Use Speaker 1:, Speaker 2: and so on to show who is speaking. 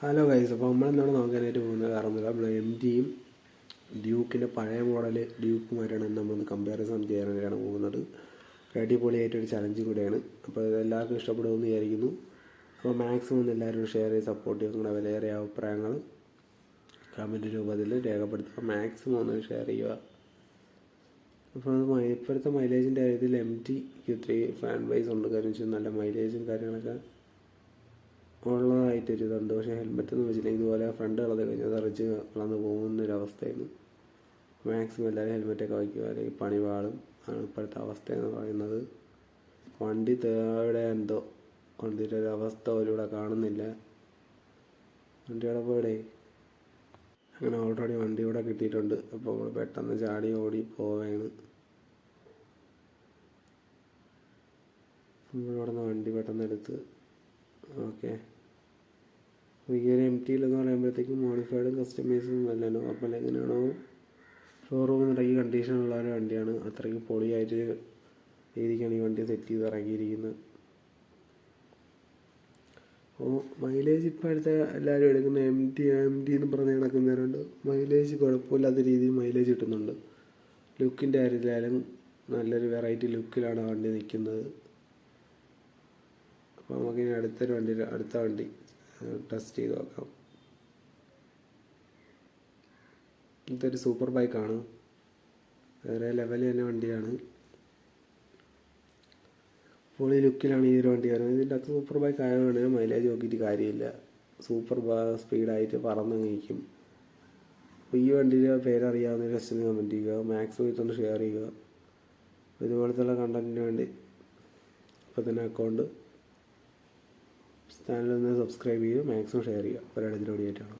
Speaker 1: Hello guys അപ്പോൾ നമ്മളെന്താണ് നോക്കാനായിട്ട് പോകുന്നത് കാരണം നമ്മൾ എം ജിയും ഡ്യൂക്കിന്റെ പഴയ മോഡൽ ഡ്യൂക്കുമായിട്ടാണ് നമ്മളൊന്ന് കമ്പാരിസൺ ചെയ്യാനായിട്ടാണ് പോകുന്നത്. അടിപൊളിയായിട്ട് ഒരു ചലഞ്ച് കൂടെയാണ്. അപ്പോൾ എല്ലാവർക്കും ഇഷ്ടപ്പെടുമെന്ന് വിചാരിക്കുന്നു. അപ്പോൾ മാക്സിമം എല്ലാവരും ഷെയർ ചെയ്ത് സപ്പോർട്ട് ചെയ്യുക നിങ്ങളുടെ വിലയേറിയ അഭിപ്രായങ്ങൾ കമന്റ് രൂപത്തിൽ രേഖപ്പെടുത്തുക. മാക്സിമം ഒന്ന് ഷെയർ ചെയ്യുക. അപ്പോൾ അത് ഇപ്പോഴത്തെ മൈലേജിന്റെ കാര്യത്തിൽ M T three fan base ഉണ്ട്. കാരണം വെച്ചാൽ നല്ല മൈലേജും കാര്യങ്ങളൊക്കെ ഉള്ളതായിട്ടൊരു പക്ഷേ ഹെൽമെറ്റ് എന്ന് വെച്ചിട്ടുണ്ടെങ്കിൽ ഇതുപോലെ ഫ്രണ്ട് കളത് കഴിഞ്ഞാൽ തറച്ച് കളന്ന് അവസ്ഥയാണ്. മാക്സിമം എല്ലാവരും ഹെൽമെറ്റൊക്കെ വയ്ക്കുക. അല്ലെങ്കിൽ പണി പാളും ആണ് ഇപ്പോഴത്തെ അവസ്ഥ എന്ന് പറയുന്നത്. വണ്ടി തേടെ എന്തോ വണ്ടിയുടെ ഒരു അവസ്ഥ അവരിവിടെ കാണുന്നില്ല. വണ്ടിയുടെ പോടെ അങ്ങനെ ഓൾറെഡി വണ്ടി ഇവിടെ കിട്ടിയിട്ടുണ്ട്. അപ്പോൾ നമ്മൾ പെട്ടെന്ന് ചാടി ഓടി പോവുകയാണ് നമ്മളിവിടെ നിന്ന് വണ്ടി പെട്ടെന്ന് എടുത്ത് ഓക്കെ ഈ ഒരു എം ടിയിലെന്ന് പറയുമ്പോഴത്തേക്കും മോഡിഫൈഡും കസ്റ്റമൈസും അല്ലല്ലോ. അപ്പോൾ എങ്ങനെയാണോ ഷോറൂമിൽ നിറയെ കണ്ടീഷനുള്ള ഒരു വണ്ടിയാണ്. അത്രയ്ക്ക് പൊളിയായിട്ട് രീതിക്കാണ് ഈ വണ്ടി സെറ്റ് ചെയ്ത് ഇറങ്ങിയിരിക്കുന്നത്. അപ്പോൾ മൈലേജ് ഇപ്പോൾ അടുത്ത എല്ലാവരും എടുക്കുന്ന എം ടി എം ടി എന്ന് പറഞ്ഞ് നടക്കുന്നവരുണ്ട്. മൈലേജ് കുഴപ്പമില്ലാത്ത രീതിയിൽ മൈലേജ് കിട്ടുന്നുണ്ട്. ലുക്കിന്റെ കാര്യത്തിലായാലും നല്ലൊരു വെറൈറ്റി ലുക്കിലാണ് വണ്ടി നിൽക്കുന്നത്. അപ്പോൾ നമുക്കിനി അടുത്തൊരു വണ്ടി അടുത്ത വണ്ടി ടെസ്റ്റ് ചെയ്ത് നോക്കാം. ഇതൊരു സൂപ്പർ ബൈക്കാണ് വേറെ ലെവൽ തന്നെ വണ്ടിയാണ്. പൊളി ലുക്കിലാണ് ഈ ഒരു വണ്ടി വരുന്നത്. ഇതിന്റെ അകത്ത് സൂപ്പർ ബൈക്ക് ആയതുകൊണ്ട് മൈലേജ് നോക്കിയിട്ട് കാര്യമില്ല. സൂപ്പർ സ്പീഡായിട്ട് പറന്ന് നിൽക്കും അപ്പോൾ ഈ വണ്ടിയുടെ പേരറിയാവുന്ന ജസ്റ്റ് കമന്റ് ചെയ്യുക. മാക്സിമം ഇതൊന്ന് ഷെയർ ചെയ്യുക. ഇതുപോലത്തുള്ള കണ്ടന്റിന് വേണ്ടി. ഇപ്പോൾ തന്നെ അക്കൗണ്ട് ചാനൽ ഒന്ന് സബ്സ്ക്രൈബ് ചെയ്യുക മാക്സിമം ഷെയർ ചെയ്യുക. ഒരാളിതിലൂടെ വീഡിയോ ആയിട്ടാണ്